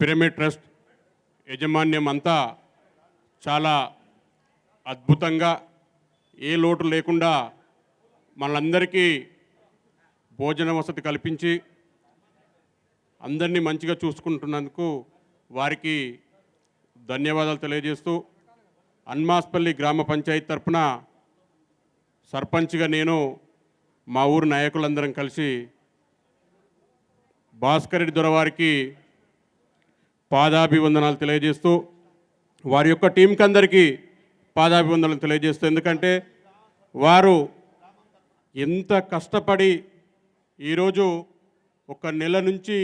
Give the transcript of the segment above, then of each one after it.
Pyramid trust యాజమాన్యం అంతా చాలా అద్భుతంగా ఏ లోటు లేకుండా మనందరికీ భోజన వసతి కల్పించి అందరినీ మంచిగా చూసుకుంటున్నందుకు వారికి ధన్యవాదాలు తెలియజేస్తూ అన్మాస్పల్లి గ్రామ పంచాయతీ తరఫున సర్పంచ్గా నేను మా ఊరు నాయకులందరం కలిసి భాస్కర్ రెడ్డి దొరవారికి పాదాభివందనాలు తెలియజేస్తూ వారి యొక్క టీంకి అందరికీ పాదాభివందనలు తెలియజేస్తూ ఎందుకంటే వారు ఎంత కష్టపడి ఈరోజు ఒక నెల నుంచి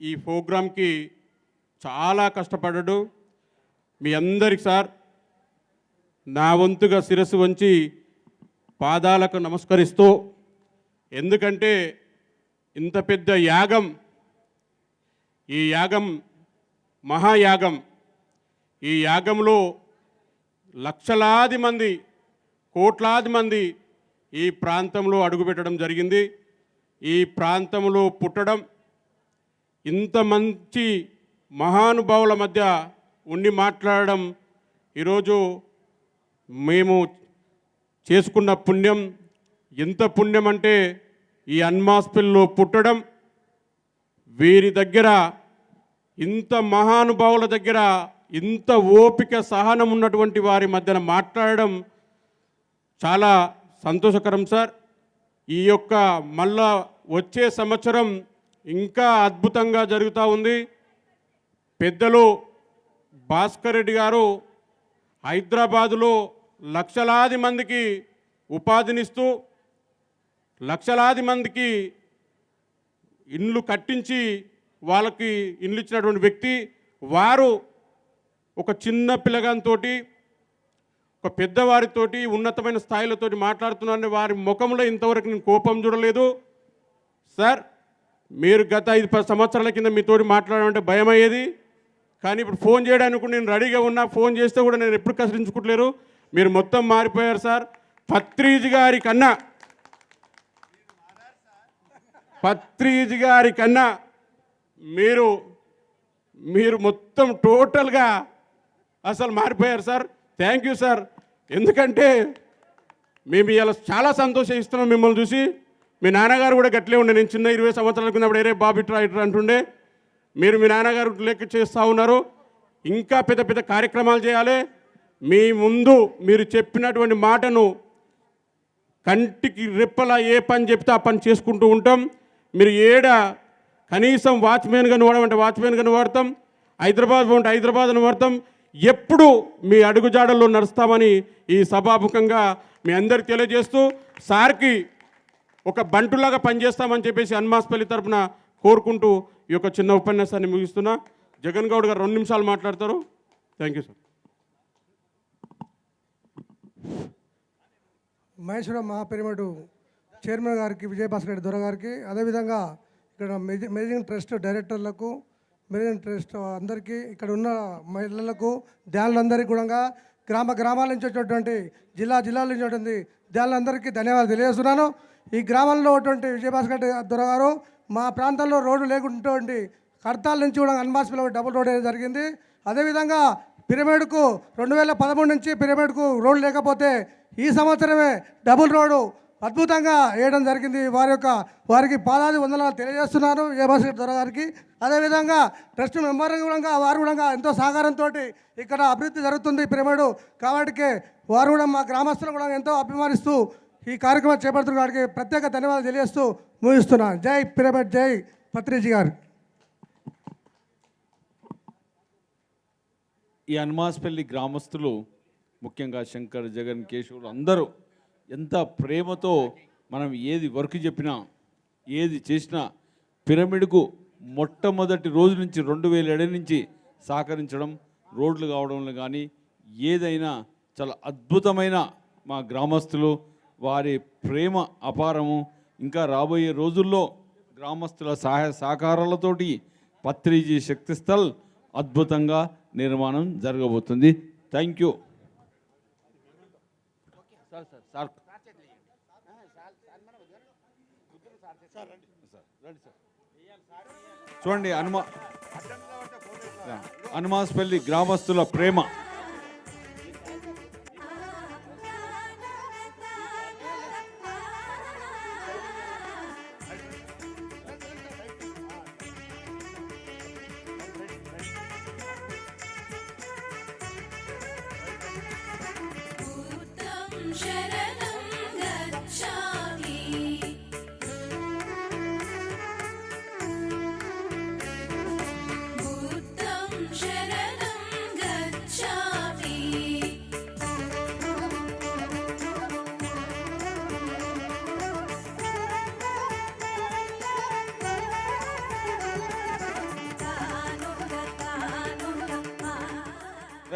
ఈ ప్రోగ్రాంకి చాలా కష్టపడడు మీ అందరికి సార్ నా వంతుగా శిరస్సు వంచి పాదాలకు నమస్కరిస్తూ ఎందుకంటే ఇంత పెద్ద యాగం ఈ యాగం మహాయాగం. ఈ యాగంలో లక్షలాది మంది కోట్లాది మంది ఈ ప్రాంతంలో అడుగుపెట్టడం జరిగింది. ఈ ప్రాంతంలో పుట్టడం ఇంత మంచి మహానుభావుల మధ్య ఉండి మాట్లాడడం ఈరోజు మేము చేసుకున్న పుణ్యం. ఎంత పుణ్యం అంటే ఈ అన్మాస్పిల్లో పుట్టడం వీరి దగ్గర ఇంత మహానుభావుల దగ్గర ఇంత ఓపిక సహనం ఉన్నటువంటి వారి మధ్యన మాట్లాడడం చాలా సంతోషకరం సార్. ఈ యొక్క మళ్ళా వచ్చే సంవత్సరం ఇంకా అద్భుతంగా జరుగుతూ ఉంది. పెద్దలు భాస్కర్ రెడ్డి గారు హైదరాబాదులో లక్షలాది మందికి ఉపాధినిస్తూ లక్షలాది మందికి ఇండ్లు కట్టించి వాళ్ళకి ఇల్లు ఇచ్చినటువంటి వ్యక్తి వారు ఒక చిన్న పిల్లగాంతో ఒక పెద్దవారితోటి ఉన్నతమైన స్థాయిలతోటి మాట్లాడుతున్నారని వారి ముఖంలో ఇంతవరకు నేను కోపం చూడలేదు. సార్ మీరు గత ఐదు పది సంవత్సరాల కింద మీతోటి మాట్లాడాలంటే భయం అయ్యేది కానీ ఇప్పుడు ఫోన్ చేయడానికి కూడా నేను రెడీగా ఉన్నా ఫోన్ చేస్తే కూడా నేను ఎప్పుడు కసరించుకోవట్లేరు మీరు మొత్తం మారిపోయారు సార్. పత్రిజీ గారి కన్నా పత్రిజీ గారి కన్నా మీరు మీరు మొత్తం టోటల్గా అసలు మారిపోయారు సార్. Thank you sir. ఎందుకంటే మేము ఇలా చాలా సంతోషిస్తున్నాం మిమ్మల్ని చూసి. మీ నాన్నగారు కూడా గట్లే ఉండే. నేను చిన్న ఇరవై సంవత్సరాల కిందప్పుడు ఏరే బాబు ఇట్రా ఇట్రా అంటుండే. మీరు మీ నాన్నగారు లెక్క చేస్తూ ఉన్నారు. ఇంకా పెద్ద పెద్ద కార్యక్రమాలు చేయాలి. మీ ముందు మీరు చెప్పినటువంటి మాటను కంటికి రెప్పలా ఏ పని చెప్తే ఆ పని చేసుకుంటూ ఉంటాం. మీరు ఏడ కనీసం వాచ్మెన్గా వాడమంటే వాచ్మెన్గా వాడతాం హైదరాబాద్ ఉంటే హైదరాబాద్ అని వాడతాం ఎప్పుడు మీ అడుగుజాడల్లో నడుస్తామని ఈ సభాముఖంగా మీ అందరికి తెలియజేస్తూ సార్కి ఒక బంటులాగా పనిచేస్తామని చెప్పేసి హన్మాస్పల్లి తరఫున కోరుకుంటూ ఈ యొక్క చిన్న ఉపన్యాసాన్ని ముగిస్తున్నా. జగన్ గౌడ్ గారు రెండు నిమిషాలు మాట్లాడతారు. Thank you sir. మహేశ్వరం మహాపిరమిడ్ చైర్మన్ గారికి విజయభాస్కర్ రెడ్డి దొర గారికి అదేవిధంగా ఇక్కడ మేజ- మేనేజింగ్ ట్రస్ట్ డైరెక్టర్లకు మేనేజింగ్ ట్రస్ట్ అందరికీ ఇక్కడ ఉన్న మహిళలకు ధ్యానులందరికీ కూడా గ్రామ గ్రామాల నుంచి వచ్చేటువంటి జిల్లా జిల్లాల నుంచి ఉంటుంది ధ్యానులందరికీ ధన్యవాదాలు తెలియజేస్తున్నాను. ఈ గ్రామంలో ఉన్నటువంటి విజయభాస్కర్ దొరగారు మా ప్రాంతంలో రోడ్డు లేకుంటే కడతాల నుంచి కూడా అన్మాస్పిలో డబుల్ రోడ్ అనేది జరిగింది. అదేవిధంగా పిరమిడ్కు రెండు వేల పదమూడు నుంచి పిరమిడ్కు రోడ్డు లేకపోతే ఈ సంవత్సరమే డబుల్ రోడ్డు అద్భుతంగా వేయడం జరిగింది. వారి యొక్క వారికి పాదాది వందనాలు తెలియజేస్తున్నాను విజయభాస్కర్ దొర గారికి. అదేవిధంగా ట్రస్ట్ మెంబర్ కూడా వారు కూడా ఎంతో సహకారంతో ఇక్కడ అభివృద్ధి జరుగుతుంది ప్రేమడు. కాబట్టి వారు కూడా మా గ్రామస్తులు కూడా ఎంతో అభిమానిస్తూ ఈ కార్యక్రమం చేపడుతున్న వారికి ప్రత్యేక ధన్యవాదాలు తెలియజేస్తూ ముగిస్తున్నాను జై పిరమిడ్ జై పత్రిజీ గారు. ఈ హనుమాస్పల్లి గ్రామస్తులు ముఖ్యంగా శంకర్ జగన్ కేశవులు అందరూ ఎంత ప్రేమతో మనం ఏది వర్క్ చెప్పినా ఏది చేసినా పిరమిడ్కు మొట్టమొదటి రోజు నుంచి రెండు వేల ఏడు నుంచి సహకరించడం రోడ్లు కావడంలో కానీ ఏదైనా చాలా అద్భుతమైన మా గ్రామస్తులు వారి ప్రేమ అపారము. ఇంకా రాబోయే రోజుల్లో గ్రామస్తుల సహాయ సహకారాలతోటి పత్రిజీ శక్తిస్థల్ అద్భుతంగా నిర్మాణం జరగబోతుంది. Thank you. సార్. చూడండి హనుమా హనుమాస్పల్లి గ్రామస్తుల ప్రేమ. Shut up.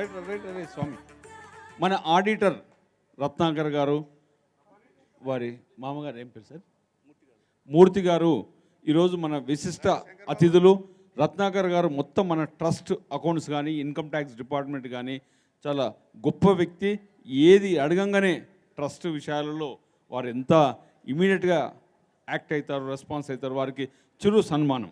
Right right right స్వామి. మన ఆడిటర్ రత్నాకర్ గారు వారి మామగారు ఏం పేరు సార్? మూర్తి గారు. ఈరోజు మన విశిష్ట అతిథులు రత్నాకర్ గారు మొత్తం మన ట్రస్ట్ అకౌంట్స్ కానీ ఇన్కమ్ ట్యాక్స్ డిపార్ట్మెంట్ కానీ చాలా గొప్ప వ్యక్తి. ఏది అడగంగానే ట్రస్ట్ విషయాలలో వారు ఎంత ఇమీడియట్గా యాక్ట్ అవుతారు రెస్పాన్స్ అవుతారు వారికి చిరు సన్మానం.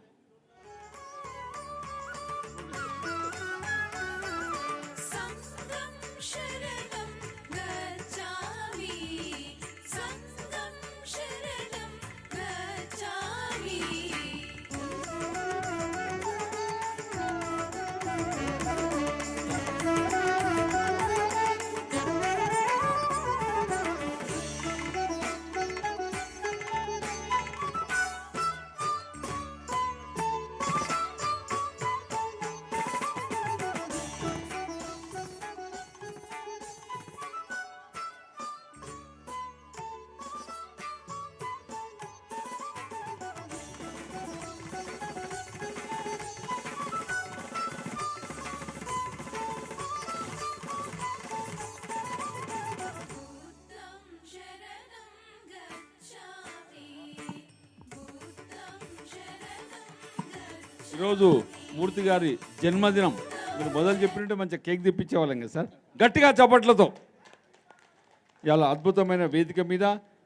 ఈరోజు మూర్తి గారి జన్మదినం. మీరు మొదలు చెప్పినట్టే మంచిగా కేక్ తెప్పించేవాళ్ళం కదా సార్. గట్టిగా చప్పట్లతో. ఇలా అద్భుతమైన వేదిక మీద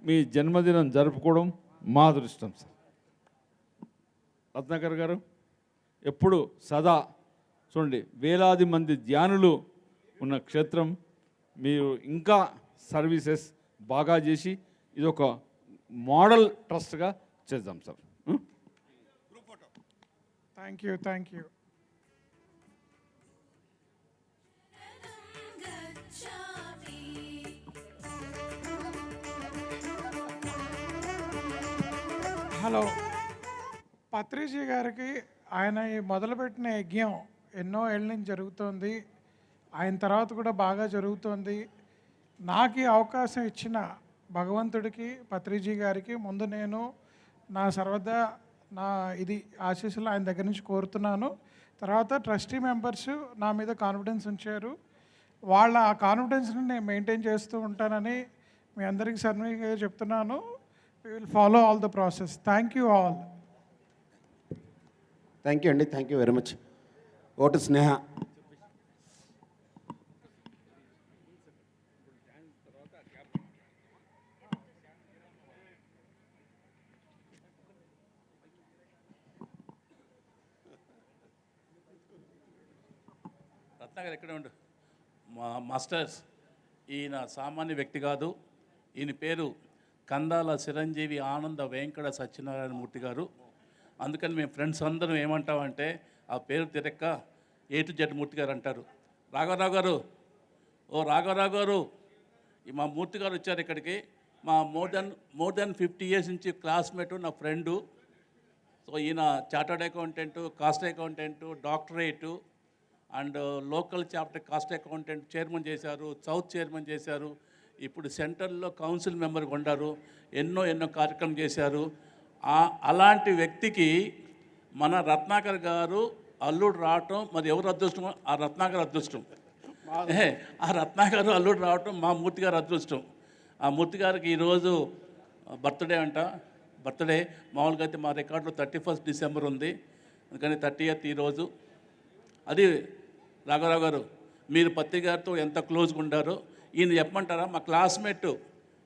మీ జన్మదినం జరుపుకోవడం మా అదృష్టం సార్. రత్నాకర్ గారు ఎప్పుడు సదా చూడండి వేలాది మంది ధ్యానులు ఉన్న క్షేత్రం. మీరు ఇంకా సర్వీసెస్ బాగా చేసి ఇది ఒక మోడల్ ట్రస్ట్గా చేద్దాం sir. Thank you thank you hello Patriji గారికి ఆయన మొదలుపెట్టిన యజ్ఞం ఎన్నో ఏళ్ళ నుంచి జరుగుతోంది. ఆయన తర్వాత కూడా బాగా జరుగుతోంది. నాకు ఈ అవకాశం ఇచ్చిన భగవంతుడికి పత్రిజీ గారికి ముందు నేను నా సర్వదా నా ఇది ఆశీస్సులు ఆయన దగ్గర నుంచి కోరుతున్నాను. తర్వాత ట్రస్టీ మెంబర్స్ నా మీద కాన్ఫిడెన్స్ ఉంచారు. వాళ్ళ ఆ కాన్ఫిడెన్స్ని నేను మెయింటైన్ చేస్తూ ఉంటానని మీ అందరికీ సర్వీగా చెప్తున్నాను. We will follow all the process thank you all thank you అండి థ్యాంక్ యూ వెరీ మచ్ ఓటు స్నేహ ఇక్కడ ఎక్కడ ఉండు? మా మాస్టర్స్. ఈయన సామాన్య వ్యక్తి కాదు. ఈయన పేరు కందాల చిరంజీవి ఆనంద వెంకట సత్యనారాయణ మూర్తి గారు. అందుకని మేము ఫ్రెండ్స్ అందరం ఏమంటామంటే ఆ పేరు తిరక్క ఏ టు జెడ్ మూర్తి గారు అంటారు. రాఘవరావు గారు. ఓ రాఘవరావు గారు ఈ మా మూర్తి గారు వచ్చారు ఇక్కడికి. మా more than more than fifty years నుంచి క్లాస్మేటు నా ఫ్రెండు. సో ఈయన chartered accountant cost accountant doctorate and local chapter cost accountant chairman చేశారు సౌత్ చైర్మన్ చేశారు ఇప్పుడు సెంట్రల్లో కౌన్సిల్ మెంబర్గా ఉండారు ఎన్నో ఎన్నో కార్యక్రమం చేశారు. అలాంటి వ్యక్తికి మన రత్నాకర్ గారు అల్లుడు రావటం మరి ఎవరు అదృష్టం? ఆ రత్నాకర్ అదృష్టం. ఆ రత్నాకర్ అల్లుడు రావటం మా మూర్తి గారు అదృష్టం. ఆ మూర్తి గారికి ఈరోజు బర్త్డే అంట. బర్త్డే మామూలుగా అయితే మా రికార్డులో థర్టీ ఫస్ట్ డిసెంబర్ ఉంది. అందుకని థర్టీ ఎయిత్ ఈరోజు. అది రాఘవరావు గారు మీరు పత్తి గారితో ఎంత క్లోజ్గా ఉండారో ఈయన చెప్పమంటారా? మా classmate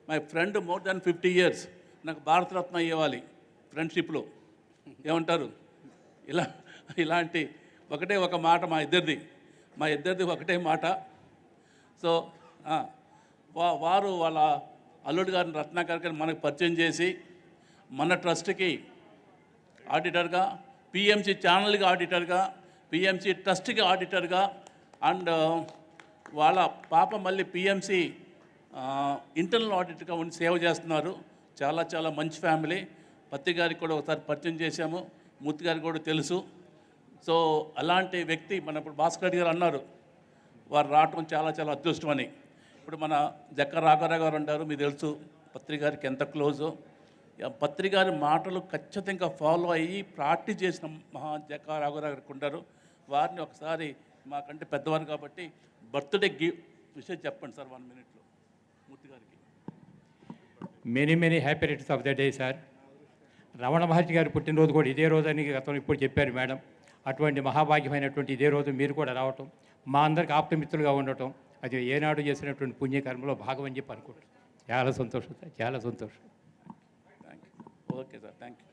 my friend more than fifty years నాకు భారతరత్న ఇవ్వాలి ఫ్రెండ్షిప్లో. ఏమంటారు? ఇలా ఇలాంటి ఒకటే ఒక మాట మా ఇద్దరిది మా ఇద్దరిది ఒకటే మాట. సో వా వారు వాళ్ళ అల్లుడు గారిని రత్నాకర్ గారిని మనకు పరిచయం చేసి మన ట్రస్ట్కి ఆడిటర్గా పిఎంసి ఛానల్కి ఆడిటర్గా పిఎంసి ట్రస్ట్కి ఆడిటర్గా అండ్ వాళ్ళ పాప మళ్ళీ పిఎంసి ఇంటర్నల్ ఆడిటర్గా ఉండి సేవ చేస్తున్నారు. చాలా చాలా మంచి ఫ్యామిలీ పత్తి గారికి కూడా ఒకసారి పరిచయం చేశాము. మూర్తి గారికి కూడా తెలుసు. సో అలాంటి వ్యక్తి మన ఇప్పుడు భాస్కర్ రెడ్డి గారు అన్నారు. వారు రావటం చాలా చాలా అదృష్టం అని. ఇప్పుడు మన జక్క రాఘారావు గారు అంటారు మీకు తెలుసు. పత్రి గారికి ఎంత క్లోజో పత్రి గారి మాటలు ఖచ్చితంగా ఫాలో అయ్యి ప్రాక్టీస్ చేసిన మహా జక్క రాఘారావు గారికి ఉంటారు. వారిని ఒకసారి మాకంటే పెద్దవారు కాబట్టి బర్త్డే గిఫ్ట్ విషయం చెప్పండి సార్ వన్ మినిట్లో. మూర్తి గారికి. Many many happy returns of the day sir Ramana Maharshi గారి పుట్టినరోజు కూడా ఇదే రోజు అని గతంలో ఇప్పుడు చెప్పారు మేడం. అటువంటి మహాభాగ్యమైనటువంటి ఇదే రోజు మీరు కూడా రావటం మా అందరికి ఆప్తమిత్రులుగా ఉండటం అది ఏనాడు చేసినటువంటి పుణ్యకర్మలో భాగం అని చెప్పి అనుకుంటాం చాలా సంతోషం సార్ చాలా సంతోషం. Thank you okay sir thank you